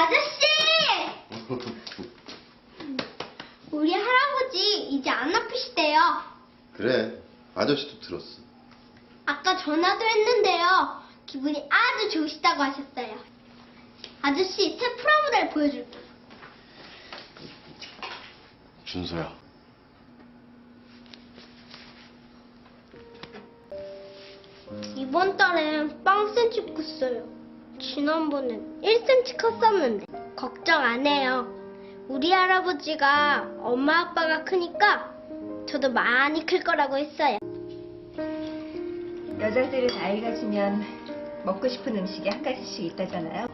아저씨! 우리 할아버지 이제 안 아프시대요. 그래, 아저씨도 들었어. 아까 전화도 했는데요. 기분이 아주 좋으시다고 하셨어요. 아저씨 새 프라모델 보여줄게요. 준서야. 이번 달엔 빵 cm 컸어요. 지난번엔 1cm 컸었는데 걱정 안 해요. 우리 할아버지가 엄마 아빠가 크니까 저도 많이 클 거라고 했어요. 여자들은 나이가 지면 먹고 싶은 음식이 한 가지씩 있다잖아요.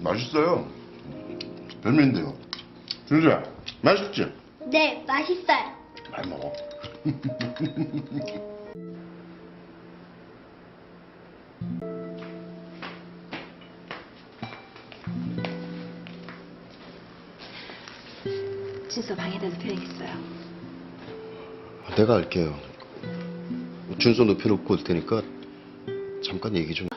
맛있어요. 별미인데요. 준서야, 맛있지? 네, 맛있어요. 많이 먹어. 준서 방에다 눕혀야겠어요. 내가 할게요. 준서 높여놓고 올 테니까 잠깐 얘기 좀.